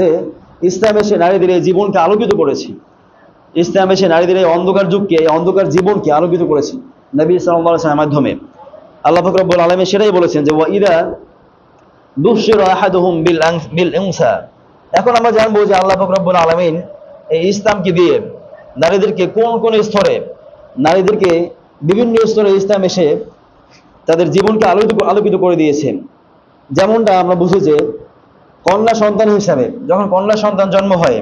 যে ইসলাম এসে নারীদের এই জীবনকে আলোকিত করেছে। ইসলাম এসে নারীদের এই অন্ধকার যুগকে, এই অন্ধকার জীবনকে আলোকিত করেছে নবী সাল্লামের মাধ্যমে। আল্লাহ ফকরবুল আলমী সেটাই বলেছেন যে বিল উনসা। এখন আমরা জানব যে আল্লাহ ফকরবুল আলমিন এই ইসলামকে দিয়ে নারীদেরকে কোন কোন স্তরে, নারীদেরকে বিভিন্ন স্তরে ইসলাম এসে তাদের জীবনকে আলোকিত আলোকিত করে দিয়েছে। যেমনটা আমরা বুঝি যে কন্যা সন্তান হিসাবে, যখন কন্যা সন্তান জন্ম হয়,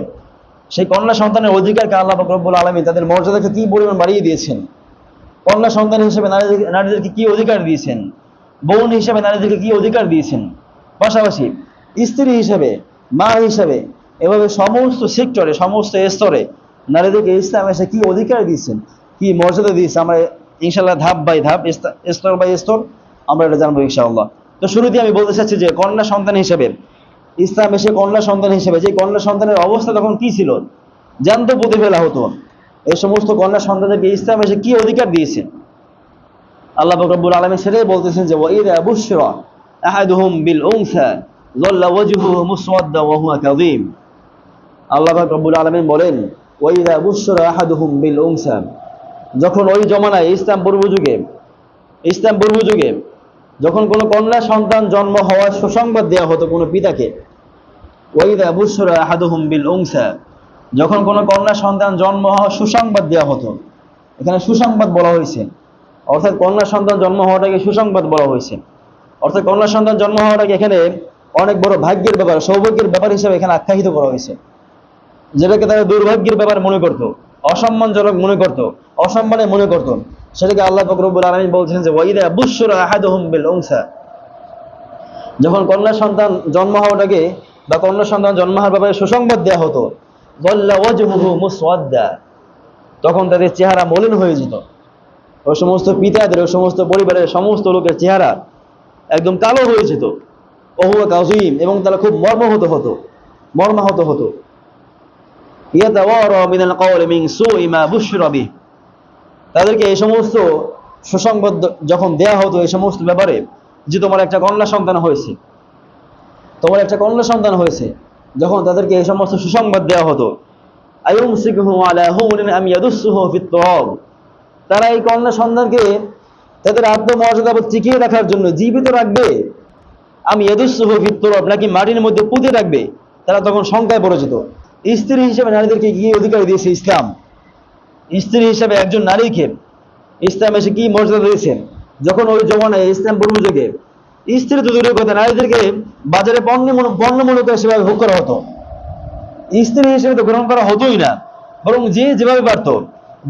সেই কন্যা সন্তানের অধিকারকে আল্লাহ রব্বুল আলমী তাদের মর্যাদাকে কি পরিমাণ বাড়িয়ে দিয়েছেন? কন্যা সন্তান হিসেবে নারীদের, নারীদেরকে কি অধিকার দিয়েছেন? বোন হিসেবে নারীদেরকে কি অধিকার দিয়েছেন? পাশাপাশি স্ত্রী হিসেবে, মা হিসেবে, এভাবে সমস্ত সেক্টরে, সমস্ত স্তরে নারীদেরকে ইসলাম এসে কি অধিকার দিয়েছেন? কি মর্যাদা দিয়েছে? আমরা ইনশাল্লাহ ধাপ বাই ধাপ স্তর বাই স্তর আমরা এটা জানব ইনশাআল্লাহ। তো শুরুতেই আমি বলতে চাচ্ছি যে কন্যা সন্তান হিসেবে ইসলাম এসে কন্যা সন্তান হিসেবে, যে কন্যা সন্তানের অবস্থা তখন কি ছিল? জ্যান্ত পুঁতে ফেলা হতো। এই সমস্ত কন্যা সন্তানদেরকে ইসলাম এসে কি অধিকার দিয়েছে? আল্লাহ রব্বুল আলমী সেটাই বলতেছেন যে, ওয়াইদা বুশরা আহাদুহুম বিল উনসা যাল্লা ওয়াজহুহু মুসওয়াদ্দা ওয়া হুয়া কাযীম। আল্লাহ রব্বুল আলামিন বলেন, ওয়াইদা বুশরা আহাদুহুম বিল উনসা। যখন ওই জমানায় ইসলাম পূর্ব যুগে, ইসলাম পূর্ব যুগে যখন কোনো কন্যা সন্তান জন্ম হওয়ার সুসংবাদ দেওয়া হতো কোনো পিতাকে ওয়াইদা বুশরা আহাদুহুম বিল উনসা। যখন কোনো কন্যা সন্তান জন্ম হওয়ার সুসংবাদ দেওয়া হতো, এখানে সুসংবাদ বলা হয়েছে। অর্থাৎ কন্যা সন্তান জন্ম হওয়াটাকে সুসংবাদ বলা হয়েছে। অর্থাৎ কন্যা সন্তান জন্ম হওয়াটাকে এখানে অনেক বড় ভাগ্যের ব্যাপার, সৌভাগ্যের ব্যাপার হিসেবে এখানে আখ্যায়িত করা হয়েছে। যেটাকে তারা দুর্ভাগ্যের ব্যাপার মনে করত, অসম্মানজনক মনে করত, অসম্মানে মনে করত। সেটাকে আল্লাহ ফকরবুল আলমী বলছেন যে ওয়াইদা বুশরা আহাদুহুম বিল উনসা। যখন কন্যা সন্তান জন্ম হওয়াটাকে বা কন্যা সন্তান জন্ম হওয়ার ব্যাপারে সুসংবাদ দেওয়া হতো। তখন তাদের চেহারা মলিন হয়ে যেত। ওই সমস্ত পিতাদের ওই সমস্ত পরিবারের সমস্ত লোকের চেহারা একদম কালো হয়ে যেত। ওহুয়া কাজিম এবং তারা খুব মর্মাহত হতো। মর্মাহত হতো। তাদেরকে এই সমস্ত সুসংবাদ যখন দেয়া হতো, এই সমস্ত ব্যাপারে যে তোমার একটা কন্যা সন্তান হয়েছে তোমার একটা কন্যা সন্তান হয়েছে, যখন তাদেরকে এই সমস্ত সুসংবাদ দেওয়া হতো তারা এই কন্যা সন্তানকে তাদের আত্মমর্যাদা টিকিয়ে রাখার জন্য জীবিত রাখবে। আমি ইয়াদুসুহু নাকি মাটির মধ্যে পুঁতে রাখবে, তারা তখন শঙ্কায় পড়ে যেত। স্ত্রী হিসেবে নারীদেরকে কি অধিকার দিয়েছে ইসলাম? স্ত্রী হিসেবে একজন নারীকে ইসলাম এসে কি মর্যাদা দিয়েছেন যখন ওই জমানায় ইসলাম পূর্ব যুগে স্ত্রী তো দূরের কথা নারীদেরকে বাজারে পণ্য পণ্যমূলক সেভাবে ভোগ করা হতো। স্ত্রী হিসেবে তো গ্রহণ করা হতোই না, বরং যে যেভাবে পারত,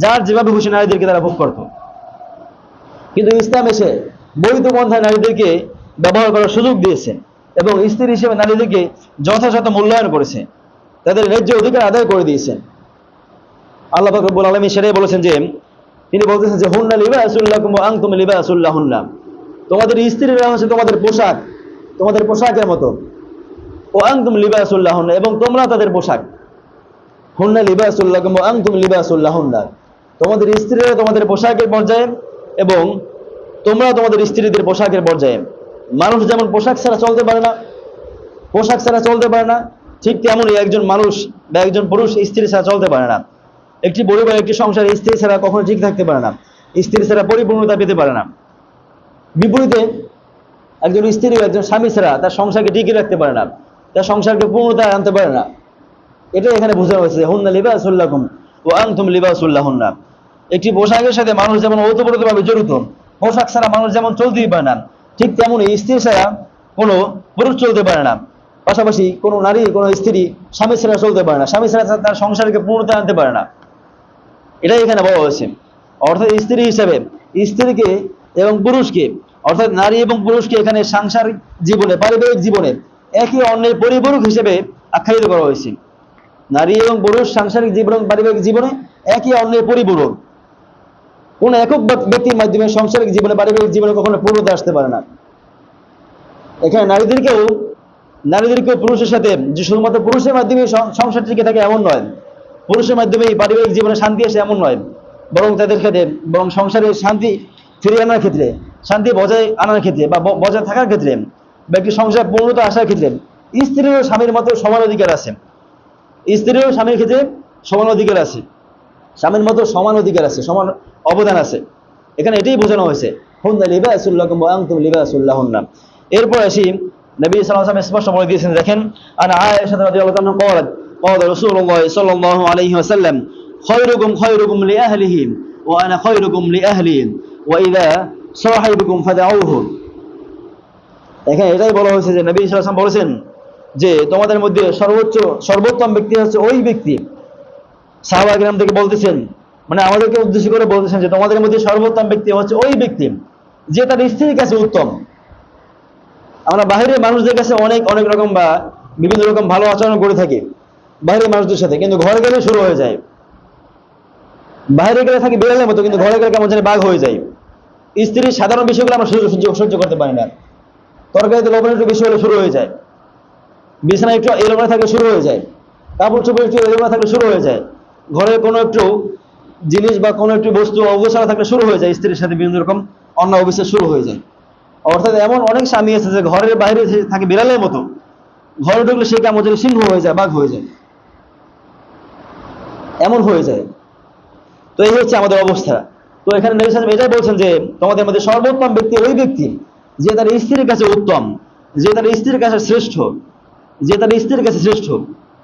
যার যেভাবে খুশি নারীদেরকে তারা ভোগ করত। কিন্তু ইসলাম এসে বৈধ পন্থায় নারীদেরকে ব্যবহার করার সুযোগ দিয়েছে এবং স্ত্রী হিসেবে নারীদেরকে যথাযথ মূল্যায়ন করেছে। তাদের ন্যায্য অধিকার আদায় করে দিয়েছেন আল্লাহ আলমী সেটাই বলেছেন যে, তিনি বলতেছেন যে, হুন্না লিবাসুল্লাহ আং তুমি লিবাসুল্লাহ হুন্না তোমাদের স্ত্রীরা হচ্ছে তোমাদের পোশাক, তোমাদের পোশাকের মতো। ও আং তুমি লিবাসুল্লাহ এবং তোমরা তাদের পোশাক। হুন্না লিবাসুল্লাহ আং তুমি লিবাসুল্লাহ তোমাদের স্ত্রীরা তোমাদের পোশাকের পর্যায়ে, এবং তোমরা তোমাদের স্ত্রীদের পোশাকের পর্যায়ে। মানুষ যেমন পোশাক ছাড়া চলতে পারে না, পোশাক ছাড়া চলতে পারে না, ঠিক তেমনই একজন মানুষ বা একজন পুরুষ স্ত্রী ছাড়া চলতে পারে না। একটি পরিবার একটি সংসার স্ত্রী ছাড়া কখনো ঠিক থাকতে পারে না। স্ত্রী ছাড়া পরিপূর্ণতা পেতে পারে না। বিপরীতে একজন স্ত্রী একজন স্বামী ছাড়া তার সংসারকে টিকিয়ে রাখতে পারে না। তার সংসারকে পূর্ণতায় আনতে পারে না। এটাই এখানে বোঝানো হয়েছে হুন্না লিবাসুল্লাহম ও আংতুম লিবাসুল্লাহন্না একটি পোশাকের সাথে মানুষ যেমন ওতপ্রোতভাবে জড়িত, পোশাক ছাড়া মানুষ যেমন চলতেই পারে না, ঠিক তেমনই স্ত্রী ছাড়া কোনো পুরুষ চলতে পারে না। পাশাপাশি কোনো নারী, কোনো স্ত্রী স্বামী ছাড়া চলতে পারে না, স্বামী ছাড়া তার সংসারকে পূর্ণতা আনতে পারে না। এটাই এখানে বলা হয়েছে। অর্থাৎ স্ত্রী হিসেবে স্ত্রীকে এবং পুরুষকে অর্থাৎ নারী এবং পুরুষকে এখানে সাংসারিক জীবনে, পারিবারিক জীবনে একে অন্যের পরিপূরক হিসেবে আখ্যায়িত করা হয়েছে। নারী এবং পুরুষ সাংসারিক জীবন পারিবারিক জীবনে একে অন্যের পরিপূরক। কোন একক ব্যক্তির মাধ্যমে সাংসারিক জীবনে, পারিবারিক জীবনে কখনো পূর্ণতা আসতে পারে না। এখানে নারীদেরকেও নারীদেরকেও পুরুষের সাথে, যে শুধুমাত্র পুরুষের মাধ্যমে সংসার টিকে থাকে এমন নয়, পুরুষের মাধ্যমে পারিবারিক জীবনে শান্তি আসে এমন নয়, বরং তাদের ক্ষেত্রে বরং সংসারে শান্তি ফিরিয়ে আনার ক্ষেত্রে শান্তি বজায় আনার ক্ষেত্রে বা ব- বজায় থাকার ক্ষেত্রে বা একটি সংসার পূর্ণতা আসার ক্ষেত্রে স্ত্রীরও স্বামীর মতো সমান অধিকার আছে স্ত্রীরও স্বামীর ক্ষেত্রে সমান অধিকার আছে স্বামীর মতো সমান অধিকার আছে সমান অবদান আছে এখানে এটাই বোঝানো হয়েছে হুন্না লিবাসুল্লাকুম ওয়া আনতুম লিবাসুল্লাহুন্না এরপর আসি নবী সাল্লাল্লাহু আলাইহি ওয়াসাল্লাম স্পষ্ট বলে দিয়েছেন দেখেন আন আয়েশা রাদিয়াল্লাহু আনহা قالت قال رسول الله صلى الله عليه وسلم خيركم خيركم لأهله وأنا خيركم لأهلي ওয়াইদা এখানে এটাই বলা হয়েছে যে নবী সাল্লাম বলেছেন যে তোমাদের মধ্যে সর্বোচ্চ, সর্বোত্তম ব্যক্তি হচ্ছে ওই ব্যক্তি। সাহাবা গ্রাম থেকে বলতেছেন মানে আমাদেরকে উদ্দেশ্য করে বলতেছেন যে তোমাদের মধ্যে সর্বোত্তম ব্যক্তি হচ্ছে ওই ব্যক্তি, যে তার স্ত্রীর কাছে উত্তম। আমরা বাহিরের মানুষদের কাছে অনেক অনেক রকম বা বিভিন্ন রকম ভালো আচরণ করে থাকি বাইরের মানুষদের সাথে, কিন্তু ঘরে গেলে শুরু হয়ে যায়। বাইরে গেলে থাকি বেড়ালের মতো, কিন্তু ঘরে গেলে কেমন জানি বাঘ হয়ে যায়। স্ত্রীর সাধারণ বিষয়গুলো আমরা সহ্য সহ্য করতে পারি না। তরকারিতে লবণ একটু বেশি হলে শুরু হয়ে যায়। বিছানা একটু এলোমেলো থাকলে শুরু হয়ে যায়। কাপড় চোপড় একটু এলোমেলো থাকলে শুরু হয়ে যায়। ঘরে কোনো একটু জিনিস বা কোনো একটু বস্তু অবসরা থাকলে শুরু হয়ে যায়, স্ত্রীর সাথে বিভিন্ন রকম অন্য অবিশ্বাস শুরু হয়ে যায়। অর্থাৎ এমন অনেক স্বামী আছে যে ঘরের বাইরে থাকে বিড়ালের মতো, ঘরে ঢুকলে সে কেমন সিংহ হয়ে যায়, বাঘ হয়ে যায়। এমন হয়ে যায়। তো এই হচ্ছে আমাদের অবস্থা। তো এখানে নবী সাহেব এটাই বলছেন যে, তোমাদের মধ্যে সর্বোত্তম ব্যক্তি ওই ব্যক্তি যে তার স্ত্রীর কাছে উত্তম, যে তার স্ত্রীর কাছে শ্রেষ্ঠ, যে তার স্ত্রীর কাছে শ্রেষ্ঠ।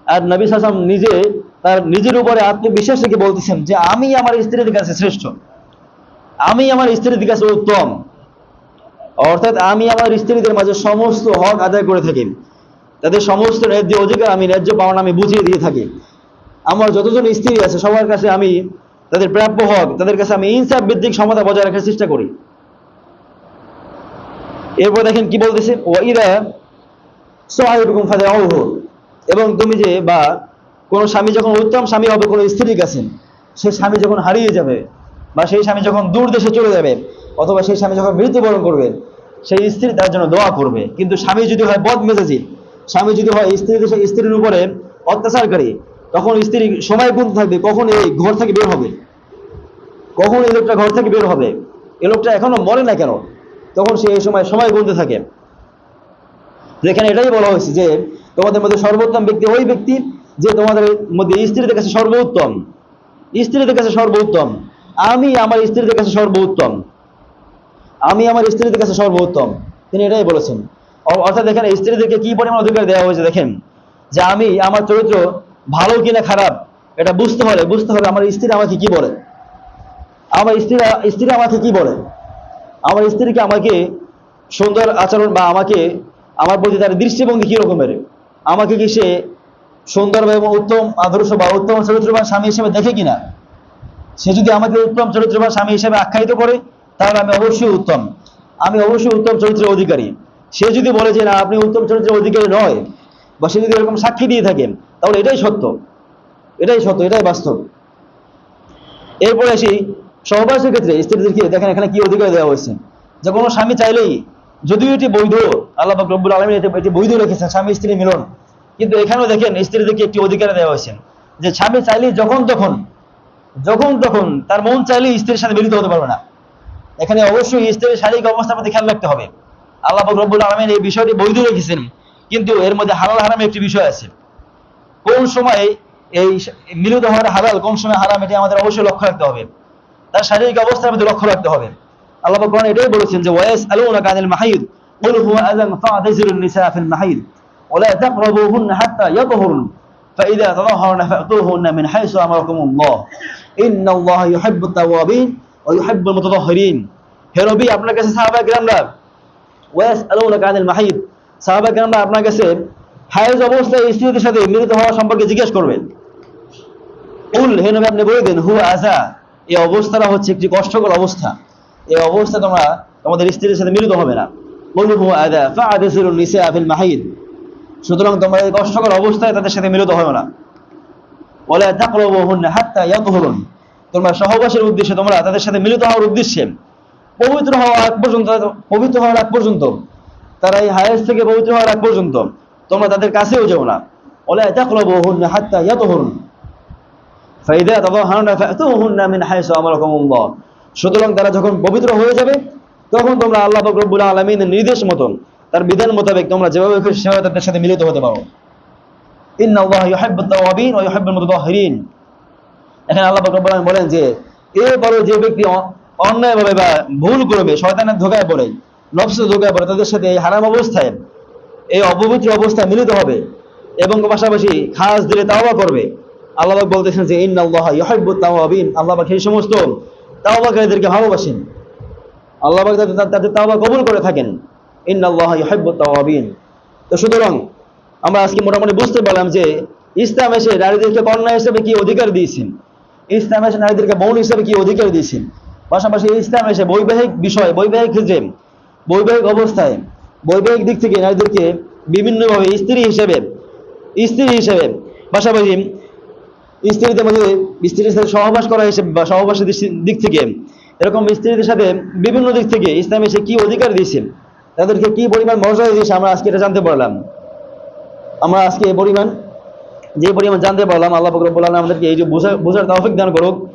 আর নবী সাসাম নিজে তার নিজের উপরে আত্মবিশ্বাস রেখে বলতেছেন যে, আমি আমার স্ত্রীর কাছে শ্রেষ্ঠ। আমি আমার স্ত্রীর কাছে উত্তম। অর্থাৎ আমি আমার স্ত্রীদের মাঝে সমস্ত হক আদায় করে থাকি। তাদের সমস্ত ন্যায্য অধিকার আমি, ন্যায্য পাওনা আমি বুঝিয়ে দিয়ে থাকি। আমার যতজন স্ত্রী আছে, সবার কাছে আমি তাদের প্রাপ্য হক, তাদের কাছে আমি ইনসাফ ভিত্তিক সমতা বজায় রাখার চেষ্টা করি। এরপর দেখেন কি বলতেছে? ওয়াইদা সাহেবকুম ফাদাউহু। এবং তুমি যে বা কোন স্বামী যখন উত্তম স্বামী হবে, কোনো স্ত্রীর কাছে সেই স্বামী যখন হারিয়ে যাবে বা সেই স্বামী যখন দূর দেশে চলে যাবে অথবা সেই স্বামী যখন মৃত্যুবরণ করবে, সেই স্ত্রী তার জন্য দোয়া করবে। কিন্তু স্বামী যদি হয় বদ মেজাজি স্বামী যদি হয় স্ত্রী দেশে স্ত্রীর উপরে অত্যাচারকারী তখন স্ত্রী সময় গুনতে থাকবে, কখন এই ঘর থেকে বের হবে? কখন এই লোকটা ঘর থেকে বের হবে? এ লোকটা এখনও মরে না কেন? তখন সে এই সময় সময় গুনতে থাকে। যেখানে এটাই বলা হয়েছে যে, তোমাদের মধ্যে সর্বোত্তম ব্যক্তি ওই ব্যক্তি যে তোমাদের মধ্যে স্ত্রীদের কাছে সর্বোত্তম। স্ত্রীদের কাছে সর্বোত্তম। আমি আমার স্ত্রীদের কাছে সর্বোত্তম। আমি আমার স্ত্রীদের কাছে সর্বোত্তম। তিনি এটাই বলেছেন। অর্থাৎ দেখেন, স্ত্রীদেরকে কি পরিমাণ অধিকার দেওয়া হয়েছে দেখেন, যে আমি আমার চরিত্র ভালো কিনা খারাপ, এটা বুঝতে হলে, বুঝতে হবে আমার স্ত্রী আমাকে কি বলে? আমার স্ত্রী স্ত্রী আমাকে কি বলে? আমার স্ত্রীকে আমাকে সুন্দর আচরণ বা আমাকে, আমার প্রতি তার দৃষ্টিভঙ্গি কি রকমের? আমাকে কি সে সুন্দর এবং উত্তম আদর্শ বা উত্তম চরিত্রবান স্বামী হিসেবে দেখে কিনা? সে যদি আমাকে উত্তম চরিত্রবান স্বামী হিসেবে আখ্যায়িত করে, তাহলে আমি অবশ্যই উত্তম। আমি অবশ্যই উত্তম চরিত্রের অধিকারী। সে যদি বলে যে না, আপনি উত্তম চরিত্রের অধিকারী নয়, বা সে যদি এরকম সাক্ষী দিয়ে থাকেন তাহলে এটাই সত্য। এটাই সত্য, এটাই বাস্তব। এরপরে আসি, সহবাসের ক্ষেত্রে স্ত্রীদেরকে দেখেন এখানে কি অধিকার দেওয়া হয়েছে? যে কোনো স্বামী চাইলেই, যদিও এটি বৈধ, আল্লাহ রব্বুল আলমী এটি বৈধ রেখেছেন, স্বামী স্ত্রী মিলন। কিন্তু এখানেও দেখেন স্ত্রীদেরকে একটি অধিকার দেওয়া হয়েছে? যে স্বামী চাইলেই যখন তখন যখন তখন তার মন চাইলেই স্ত্রীর সাথে মিলিত হতে পারবে না। এখানে অবশ্যই স্ত্রীর শারীরিক অবস্থার প্রতি খেয়াল রাখতে হবে। আল্লাহ রব্বুল আলমিন এই বিষয়টি বৈধ রেখেছেন, কিন্তু এর মধ্যে হালাল হারামের একটি বিষয় আছে। কোন সময় এই মিলিত হওয়ার হালাল কোন সময় হারাম এটি আমাদের অবশ্যই লক্ষ্য রাখতে হবে তার শারীরিক অবস্থার মধ্যে লক্ষ্য রাখতে হবে আল্লাহ পাক কোরআনে এটাই বলেছেন যে ওয়াইস আলুনা কানিল মাহিদ قل هو أذى فاعتزلوا النساء في المحيض ولا تقربوهن حتى يطهرن فإذا تطهرن فأتوهن من حيث أمركم الله إن الله يحب التوابين ويحب المتطهرين হে নবী আপনার কাছে সাহাবা কিরামরা ওয়াস আলুনা কানিল মাহিদ সাহাবা কিরামরা আপনার কাছে হায়েজ অবস্থায় স্ত্রীদের সাথে মিলিত হওয়া সম্পর্কে জিজ্ঞেস করবেন। উল হে নবী, আপনি বলে দিন হু আজা এই অবস্থাটা হচ্ছে একটি কষ্টকর অবস্থা। এই অবস্থা তোমরা তোমাদের স্ত্রীর সাথে মিলিত হবে না। বলু হু আদা ফাআদিসুল নিসা ফিল মাহিদ। সুতরাং তোমরা এই কষ্টকর অবস্থায় তাদের সাথে মিলিত হবে না। বলে তাকরাবুহুন্না হাত্তা ইয়াতহুরুন। তোমরা সহবাসের উদ্দেশ্যে তোমরা তাদের সাথে মিলিত হওয়ার উদ্দেশ্যে পবিত্র হওয়ার আগ পর্যন্ত, পবিত্র হওয়ার আগ পর্যন্ত, তারা এই হায়েস থেকে পবিত্র হওয়ার আগ পর্যন্ত তোমরা তাদের কাছেও যেও না। সুতরাং তারা যখন পবিত্র হয়ে যাবে, তখন তোমরা আল্লাহ নির্দেশ মতন, তার বিধান মোতাবেক তোমরা যেভাবে সেভাবে তাদের সাথে মিলিত হতে পারো। এখানে আল্লাহ পাক বলেন যে এরপরে যে ব্যক্তি অন্যায়ভাবে বা ভুল করবে, শয়তানের ধোকায় পড়ে, নফসের ধোকায় পড়ে, তাদের সাথে এই হারাম অবস্থায় এই অপবিত্র অবস্থায় মিলিত হবে এবং পাশাপাশি খাস দিলে তাওবা করবে। আল্লাহ বলতেছেন যে, ইন্নাল্লাহ ইউহিব্বুত তাওয়াবিন। আল্লাহ পাক এই সমস্ত তাওবাকারীদেরকে ভালোবাসেন। আল্লাহবাক তাদের তাওবা কবুল করে থাকেন। ইন্নাল্লাহ ইউহিব্বুত তাওয়াবিন। তো সুতরাং আমরা আজকে মোটামুটি বুঝতে পারলাম যে, ইসলাম এসে নারীদেরকে কন্যা হিসেবে কি অধিকার দিয়েছেন? ইসলাম এসে নারীদেরকে বোন হিসেবে কি অধিকার দিয়েছেন? পাশাপাশি ইসলাম এসে বৈবাহিক বিষয়, বৈবাহিক ক্ষেত্রে বৈবাহিক অবস্থায় বৈবাহিক দিক থেকে নারীদেরকে বিভিন্নভাবে স্ত্রী হিসেবে স্ত্রী হিসেবে পাশাপাশি স্ত্রীদের মধ্যে স্ত্রীর সাথে সহবাস করা হিসেবে বা সহবাসের দিক- থেকে এরকম স্ত্রীদের সাথে বিভিন্ন দিক থেকে ইসলাম সে কি অধিকার দিয়েছে, তাদেরকে কি পরিমাণ মর্যাদা দিয়েছে আমরা আজকে এটা জানতে পারলাম। আমরা আজকে এই পরিমাণ, যে পরিমাণ জানতে পারলাম, আল্লাহ ফকরবুল্লাহ আমাদেরকে এই যে বোঝা, বোঝার তৌফিক দান করুক।